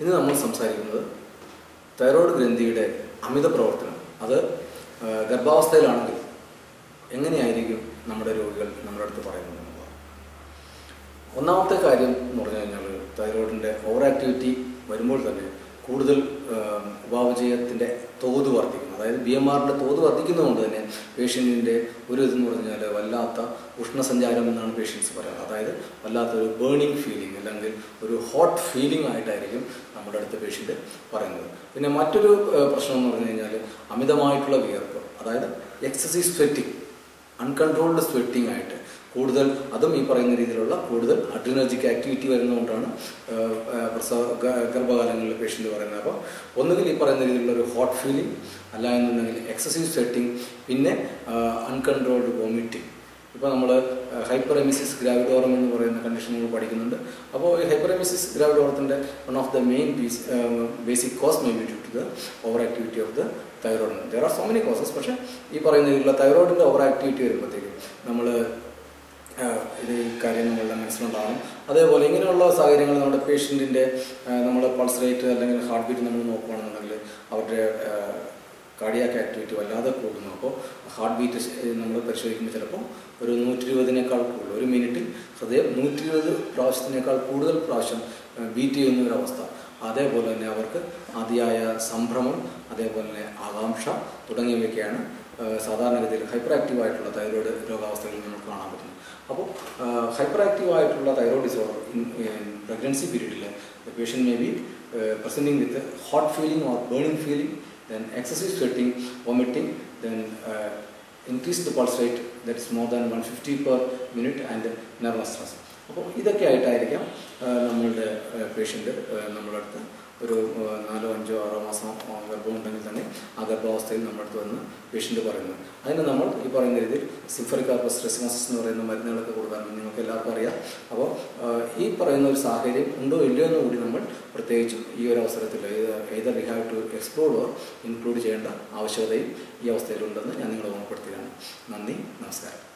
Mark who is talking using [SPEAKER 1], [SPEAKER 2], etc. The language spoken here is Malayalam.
[SPEAKER 1] ഇന്ന് നമ്മൾ സംസാരിക്കുന്നത് തൈറോയ്ഡ് ഗ്രന്ഥിയുടെ അമിത പ്രവർത്തനം. അത് ഗർഭാവസ്ഥയിലാണെങ്കിൽ എങ്ങനെയായിരിക്കും നമ്മുടെ രോഗികൾ നമ്മുടെ അടുത്ത് പറയുന്നത് ഒന്നാമത്തെ കാര്യം എന്ന് പറഞ്ഞു കഴിഞ്ഞാൽ തൈറോയിഡിന്റെ ഓവർ ആക്ടിവിറ്റി വരുമ്പോൾ തന്നെ കൂടുതൽ ഉപാപചയത്തിന്റെ ബി എം ആറിന്റെ തോത് വർദ്ധിക്കുന്നതുകൊണ്ട് തന്നെ പേഷ്യന്റിന്റെ ഒരു ഇതെന്ന് പറഞ്ഞാൽ വല്ലാത്ത ഉഷ്ണസഞ്ചാരം എന്നാണ് പേഷ്യൻസ് പറയുന്നത്. അതായത് വല്ലാത്ത ഒരു ബേണിംഗ് ഫീലിംഗ് അല്ലെങ്കിൽ ഒരു ഹോട്ട് ഫീലിംഗ് ആയിട്ടായിരിക്കും നമ്മുടെ അടുത്ത പേഷ്യന്റ് പറയുന്നത്. പിന്നെ മറ്റൊരു പ്രശ്നം എന്ന് പറഞ്ഞു കഴിഞ്ഞാൽ അമിതമായിട്ടുള്ള വിയർപ്പ്. അതായത് എക്സസൈസ് സ്വെറ്റിംഗ് അൺകൺട്രോൾഡ് സ്വെറ്റിംഗ് ആയിട്ട് കൂടുതൽ അതും ഈ പറയുന്ന രീതിയിലുള്ള കൂടുതൽ അഡ്രിനർജിക് ആക്ടിവിറ്റി വരുന്നതുകൊണ്ടാണ് പ്രസവ ഗർഭകാലങ്ങളിലെ പേഷ്യന്റ് പറയുന്നത്. അപ്പോൾ ഒന്നുകിൽ ഈ പറയുന്ന രീതിയിലുള്ള ഒരു ഹോട്ട് ഫീലിംഗ് അല്ല എന്നുണ്ടെങ്കിൽ എക്സസൈസ് സെറ്റിംഗ് പിന്നെ അൺകൺട്രോൾഡ് വോമിറ്റിംഗ് ഇപ്പോൾ നമ്മൾ ഹൈപ്പർ എമിസിസ് ഗ്രാവിഡോറം എന്ന് പറയുന്ന കണ്ടീഷൻ നമ്മൾ പഠിക്കുന്നുണ്ട്. അപ്പോൾ ഈ hyperemesis ഗ്രാവിഡോറത്തിന്റെ one of the main piece basic cause may be due to the over activity of the thyroid there are so many causes പക്ഷേ ഈ പറയുന്ന രീതിയിലുള്ള തൈറോയിഡിന്റെ ഓവർ ആക്ടിവിറ്റി വരുമ്പോഴത്തേക്കും നമ്മൾ ഇത് ഈ കാര്യം നമ്മളുടെ മനസ്സിലുണ്ടാകും അതേപോലെ ഇങ്ങനെയുള്ള സാഹചര്യങ്ങൾ നമ്മുടെ പേഷ്യന്റിന്റെ നമ്മുടെ പൾസ് റേറ്റ് അല്ലെങ്കിൽ ഹാർട്ട് ബീറ്റ് നമ്മൾ നോക്കുകയാണെന്നുണ്ടെങ്കിൽ അവരുടെ കാർഡിയാക്ക് ആക്ടിവിറ്റി വല്ലാതെ കൂടുന്നു. അപ്പോൾ ഹാർട്ട് ബീറ്റ് നമ്മൾ പരിശോധിക്കുമ്പോൾ ചിലപ്പോൾ ഒരു നൂറ്റി ഇരുപതിനേക്കാൾ കൂടുതൽ ഒരു മിനിറ്റിൽ ഹൃദയം നൂറ്റി ഇരുപത് പ്രാവശ്യത്തിനേക്കാൾ കൂടുതൽ പ്രാവശ്യം ബീറ്റ് ചെയ്യുന്ന ഒരു അവസ്ഥ. അതേപോലെ തന്നെ അവർക്ക് അതിയായ സംഭ്രമം അതേപോലെ തന്നെ ആകാംക്ഷ തുടങ്ങിയവയൊക്കെയാണ് സാധാരണഗതിയിൽ ഹൈപ്പർ ആക്റ്റീവ് ആയിട്ടുള്ള തൈറോയ്ഡ് രോഗാവസ്ഥകളിൽ നമ്മൾ കാണാൻ പറ്റുന്നത്. അപ്പോൾ ഹൈപ്പർ ആക്റ്റീവ് ആയിട്ടുള്ള തൈറോയ്ഡ് ഡിസോർഡർ പ്രഗ്നൻസി പീരീഡിൽ the may be presenting with hot feeling or burning feeling then excessive excessive sweating, vomiting, then uh, increase the pulse rate that is more than 150 per minute and nervousness. അപ്പോൾ ഇതൊക്കെ ആയിട്ടായിരിക്കാം നമ്മളുടെ പേഷ്യന്റ് നമ്മളടുത്ത് ഒരു നാലോ അഞ്ചോ ആറോ മാസം ആ, ഗർഭം ഉണ്ടെങ്കിൽ തന്നെ ആ ഗർഭാവസ്ഥയിൽ നമ്മുടെ അടുത്ത് വന്ന് പേഷ്യന്റ് പറയുന്നത് അതിന് നമ്മൾ ഈ പറയുന്ന രീതിയിൽ സിഫറിക്കാർപ്പസ് റെസിമോസിസ് എന്ന് പറയുന്ന മരുന്നുകളൊക്കെ കൊടുക്കാൻ നിങ്ങൾക്ക് എല്ലാവർക്കും അറിയാം. അപ്പോൾ ഈ പറയുന്ന ഒരു സാഹചര്യം ഉണ്ടോ ഇല്ലയോ എന്ന് കൂടി നമ്മൾ പ്രത്യേകിച്ചും ഈ ഒരു അവസരത്തിൽ either we have to explore or include ചെയ്യേണ്ട ആവശ്യകതയും ഈ അവസ്ഥയിലുണ്ടെന്ന് ഞാൻ നിങ്ങളെ ഓർമ്മപ്പെടുത്തുകയാണ്. നന്ദി നമസ്കാരം.